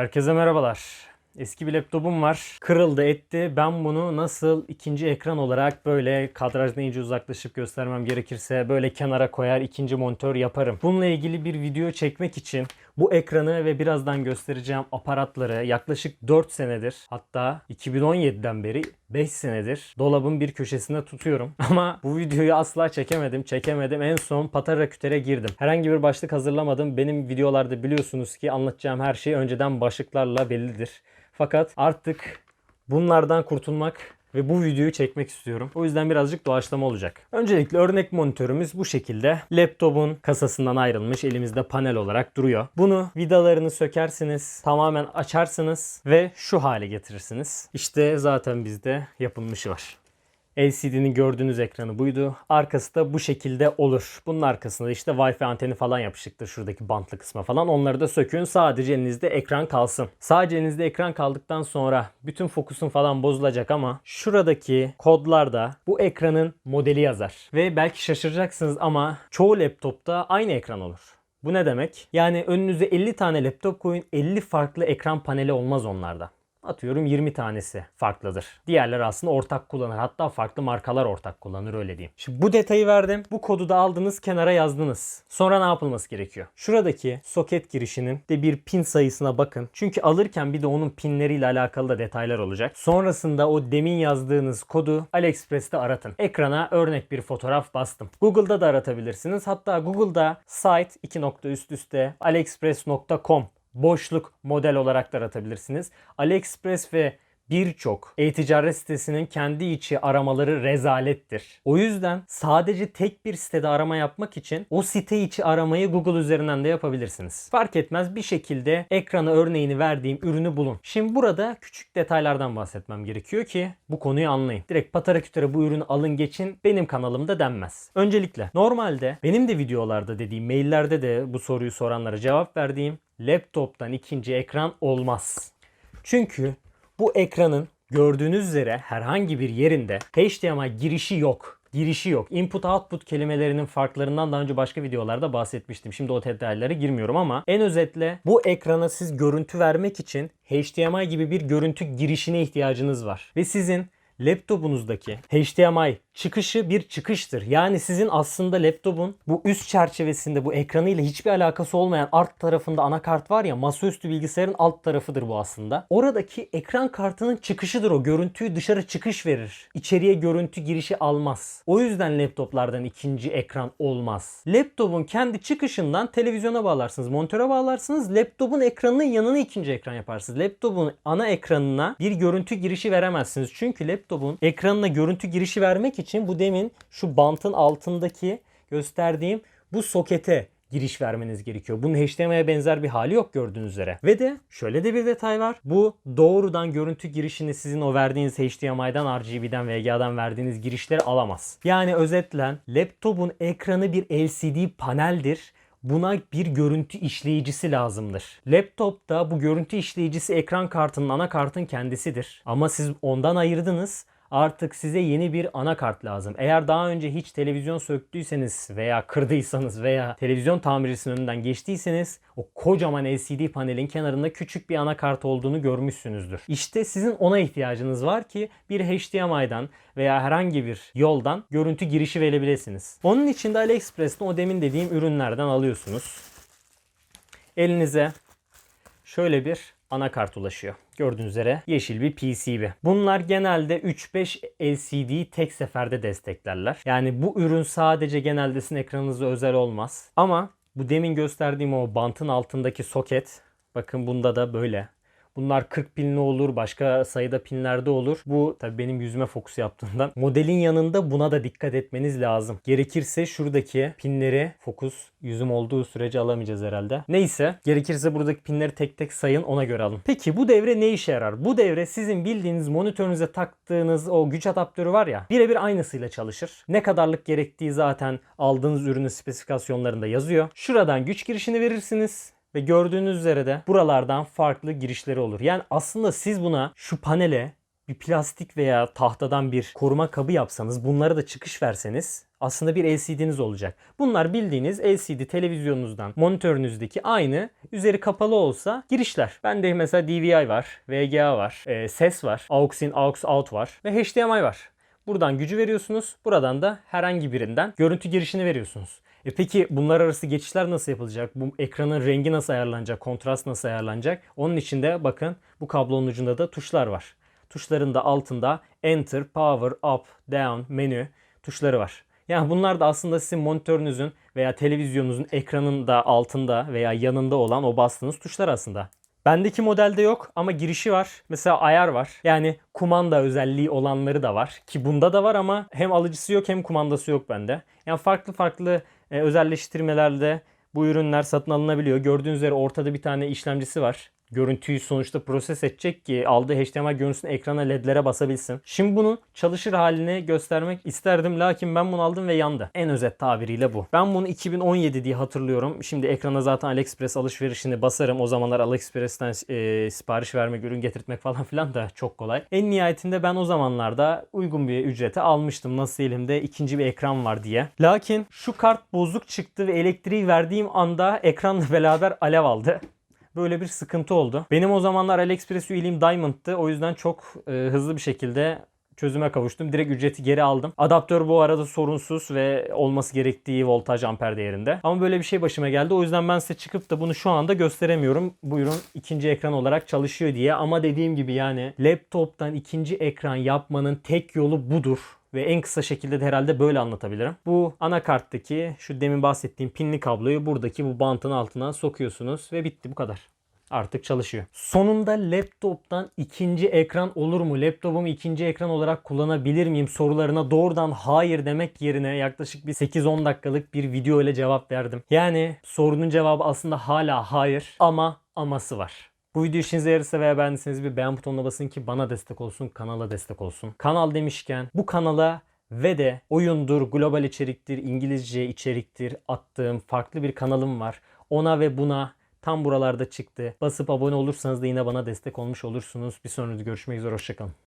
Herkese merhabalar. Eski bir laptopum var. Kırıldı etti. Ben bunu nasıl ikinci ekran olarak böyle kadrajdan iyice uzaklaşıp göstermem gerekirse böyle kenara koyar ikinci monitör yaparım. Bununla ilgili bir video çekmek için bu ekranı ve birazdan göstereceğim aparatları yaklaşık 4 senedir hatta 2017'den beri 5 senedir dolabın bir köşesinde tutuyorum. Ama bu videoyu asla çekemedim. Çekemedim. En son Patara Küter'e girdim. Herhangi bir başlık hazırlamadım. Benim videolarda biliyorsunuz ki anlatacağım her şey önceden başlıklarla bellidir. Fakat artık bunlardan kurtulmak ve bu videoyu çekmek istiyorum. O yüzden birazcık doğaçlama olacak. Öncelikle örnek monitörümüz bu şekilde. Laptopun kasasından ayrılmış elimizde panel olarak duruyor. Bunu vidalarını sökersiniz, tamamen açarsınız ve şu hale getirirsiniz. İşte zaten bizde yapılmışı var. LCD'nin gördüğünüz ekranı buydu. Arkası da bu şekilde olur. Bunun arkasında işte Wi-Fi anteni falan yapışıktır şuradaki bantlı kısma falan. Onları da sökün. Sadece elinizde ekran kalsın. Sadece elinizde ekran kaldıktan sonra bütün fokusun falan bozulacak ama şuradaki kodlarda bu ekranın modeli yazar. Ve belki şaşıracaksınız ama çoğu laptopta aynı ekran olur. Bu ne demek? Yani önünüze 50 tane laptop koyun 50 farklı ekran paneli olmaz onlarda. Atıyorum 20 tanesi farklıdır. Diğerleri aslında ortak kullanır. Hatta farklı markalar ortak kullanır öyle diyeyim. Şimdi bu detayı verdim. Bu kodu da aldınız kenara yazdınız. Sonra ne yapılması gerekiyor? Şuradaki soket girişinin de bir pin sayısına bakın. Çünkü alırken bir de onun pinleriyle alakalı da detaylar olacak. Sonrasında o demin yazdığınız kodu AliExpress'te aratın. Ekrana örnek bir fotoğraf bastım. Google'da da aratabilirsiniz. Hatta Google'da site 2 nokta üst üste aliexpress.com boşluk model olarak da aratabilirsiniz. AliExpress ve birçok e-ticaret sitesinin kendi içi aramaları rezalettir. O yüzden sadece tek bir sitede arama yapmak için o site içi aramayı Google üzerinden de yapabilirsiniz. Fark etmez bir şekilde ekrana örneğini verdiğim ürünü bulun. Şimdi burada küçük detaylardan bahsetmem gerekiyor ki bu konuyu anlayın. Direkt patara kütere bu ürünü alın geçin benim kanalımda denmez. Öncelikle normalde benim de videolarda dediğim maillerde de bu soruyu soranlara cevap verdiğim laptoptan ikinci ekran olmaz. Çünkü bu ekranın gördüğünüz üzere herhangi bir yerinde HDMI girişi yok. Girişi yok. Input output kelimelerinin farklarından daha önce başka videolarda bahsetmiştim. Şimdi o detaylara girmiyorum ama en özetle bu ekrana siz görüntü vermek için HDMI gibi bir görüntü girişine ihtiyacınız var. Ve sizin laptopunuzdaki HDMI çıkışı bir çıkıştır. Yani sizin aslında laptopun bu üst çerçevesinde bu ekranıyla hiçbir alakası olmayan alt tarafında anakart var ya masaüstü bilgisayarın alt tarafıdır bu aslında. Oradaki ekran kartının çıkışıdır o. Görüntüyü dışarı çıkış verir. İçeriye görüntü girişi almaz. O yüzden laptoplardan ikinci ekran olmaz. Laptopun kendi çıkışından televizyona bağlarsınız, monitöre bağlarsınız. Laptopun ekranının yanına ikinci ekran yaparsınız. Laptopun ana ekranına bir görüntü girişi veremezsiniz. Çünkü laptopun ekranına görüntü girişi vermek için bu demin şu bantın altındaki gösterdiğim bu sokete giriş vermeniz gerekiyor. Bunun HDMI'ye benzer bir hali yok gördüğünüz üzere. Ve de şöyle de bir detay var. Bu doğrudan görüntü girişini sizin o verdiğiniz HDMI'den, RGB'den, VGA'dan verdiğiniz girişleri alamaz. Yani özetlen laptopun ekranı bir LCD paneldir. Buna bir görüntü işleyicisi lazımdır. Laptopta bu görüntü işleyicisi ekran kartının anakartın kendisidir. Ama siz ondan ayırdınız artık size yeni bir anakart lazım. Eğer daha önce hiç televizyon söktüyseniz veya kırdıysanız veya televizyon tamircisinin önünden geçtiyseniz o kocaman LCD panelin kenarında küçük bir anakart olduğunu görmüşsünüzdür. İşte sizin ona ihtiyacınız var ki bir HDMI'dan veya herhangi bir yoldan görüntü girişi verebilirsiniz. Onun için de AliExpress'ten o demin dediğim ürünlerden alıyorsunuz. Elinize şöyle bir anakart ulaşıyor. Gördüğünüz üzere yeşil bir PCB. Bunlar genelde 3-5 LCD tek seferde desteklerler. Yani bu ürün sadece genelde sizin ekranınıza özel olmaz. Ama bu demin gösterdiğim o bantın altındaki soket bakın bunda da böyle. Bunlar 40 pinli olur, başka sayıda pinlerde olur. Bu tabii benim yüzüme fokus yaptığından. Modelin yanında buna da dikkat etmeniz lazım. Gerekirse şuradaki pinleri fokus yüzüm olduğu sürece alamayacağız herhalde. Neyse, gerekirse buradaki pinleri tek tek sayın ona göre alın. Peki bu devre ne işe yarar? Bu devre sizin bildiğiniz monitörünüze taktığınız o güç adaptörü var ya, birebir aynısıyla çalışır. Ne kadarlık gerektiği zaten aldığınız ürünün spesifikasyonlarında yazıyor. Şuradan güç girişini verirsiniz. Ve gördüğünüz üzere de buralardan farklı girişleri olur. Yani aslında siz buna şu panele bir plastik veya tahtadan bir koruma kabı yapsanız bunlara da çıkış verseniz aslında bir LCD'niz olacak. Bunlar bildiğiniz LCD televizyonunuzdan monitörünüzdeki aynı üzeri kapalı olsa girişler. Bende mesela DVI var, VGA var, e, ses var, AUX in, AUX out var ve HDMI var. Buradan gücü veriyorsunuz. Buradan da herhangi birinden görüntü girişini veriyorsunuz. E peki bunlar arası geçişler nasıl yapılacak? Bu ekranın rengi nasıl ayarlanacak? Kontrast nasıl ayarlanacak? Onun için de bakın bu kablonun ucunda da tuşlar var. Tuşların da altında Enter, Power, Up, Down, Menü tuşları var. Yani bunlar da aslında sizin monitörünüzün veya televizyonunuzun ekranın da altında veya yanında olan o bastığınız tuşlar aslında. Bendeki modelde yok ama girişi var. Mesela ayar var. Yani kumanda özelliği olanları da var. Ki bunda da var ama hem alıcısı yok hem kumandası yok bende. Yani farklı farklı özelleştirmelerde bu ürünler satın alınabiliyor. Gördüğünüz üzere ortada bir tane işlemcisi var. Görüntüyü sonuçta proses edecek ki aldığı HDMI görüntüsünü ekrana ledlere basabilsin. Şimdi bunu çalışır halini göstermek isterdim lakin ben bunu aldım ve yandı. En özet tabiriyle bu. Ben bunu 2017 diye hatırlıyorum. Şimdi ekrana zaten AliExpress alışverişini basarım. O zamanlar AliExpress'ten e, sipariş vermek, ürün getirtmek falan filan da çok kolay. En nihayetinde ben o zamanlarda uygun bir ücrete almıştım. Nasıl elimde ikinci bir ekran var diye. Lakin şu kart bozuk çıktı ve elektriği verdiğim anda ekranla beraber alev aldı böyle bir sıkıntı oldu. Benim o zamanlar AliExpress üyeliğim Diamond'tı. O yüzden çok e, hızlı bir şekilde çözüme kavuştum. Direkt ücreti geri aldım. Adaptör bu arada sorunsuz ve olması gerektiği voltaj amper değerinde. Ama böyle bir şey başıma geldi. O yüzden ben size çıkıp da bunu şu anda gösteremiyorum. Buyurun ikinci ekran olarak çalışıyor diye. Ama dediğim gibi yani laptoptan ikinci ekran yapmanın tek yolu budur ve en kısa şekilde de herhalde böyle anlatabilirim. Bu anakarttaki şu demin bahsettiğim pinli kabloyu buradaki bu bantın altına sokuyorsunuz ve bitti bu kadar. Artık çalışıyor. Sonunda laptoptan ikinci ekran olur mu? Laptopumu ikinci ekran olarak kullanabilir miyim? Sorularına doğrudan hayır demek yerine yaklaşık bir 8-10 dakikalık bir video ile cevap verdim. Yani sorunun cevabı aslında hala hayır ama aması var. Bu video işinize yararsa veya beğendiyseniz bir beğen butonuna basın ki bana destek olsun, kanala destek olsun. Kanal demişken bu kanala ve de oyundur, global içeriktir, İngilizce içeriktir attığım farklı bir kanalım var. Ona ve buna tam buralarda çıktı. Basıp abone olursanız da yine bana destek olmuş olursunuz. Bir sonraki görüşmek üzere, hoşçakalın.